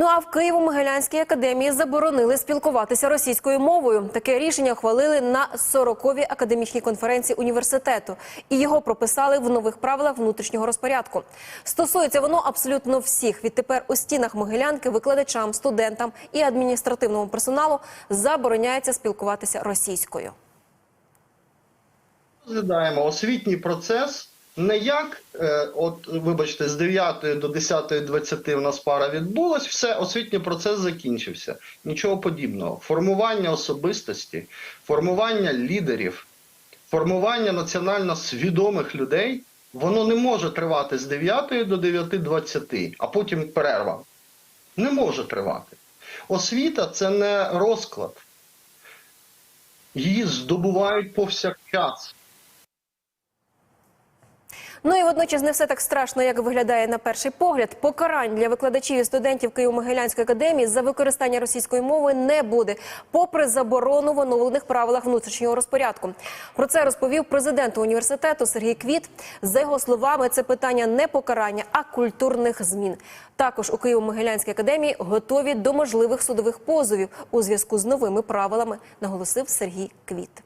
Ну а в Києво-Могилянській академії заборонили спілкуватися російською мовою. Таке рішення ухвалили на 40-й академічній конференції університету, і його прописали в нових правилах внутрішнього розпорядку. Стосується воно абсолютно всіх. Відтепер у стінах Могилянки викладачам, студентам і адміністративному персоналу забороняється спілкуватися російською. розглядаємо освітній процес не як, е, от вибачте, з 9 до 10.20 у нас пара відбулась, все, освітній процес закінчився. Нічого подібного. Формування особистості, формування лідерів, формування національно свідомих людей, воно не може тривати з 9 до 9.20, а потім перерва. Не може тривати. Освіта це не розклад. Її здобувають повсякчас. Ну і водночас не все так страшно, як виглядає на перший погляд. Покарань для викладачів і студентів Києво-Могилянської академії за використання російської мови не буде, попри заборону в оновлених правилах внутрішнього розпорядку. Про це розповів президент університету Сергій Квіт. За його словами, це питання не покарання, а культурних змін. Також у Києво-Могилянській академії готові до можливих судових позовів у зв'язку з новими правилами, наголосив Сергій Квіт.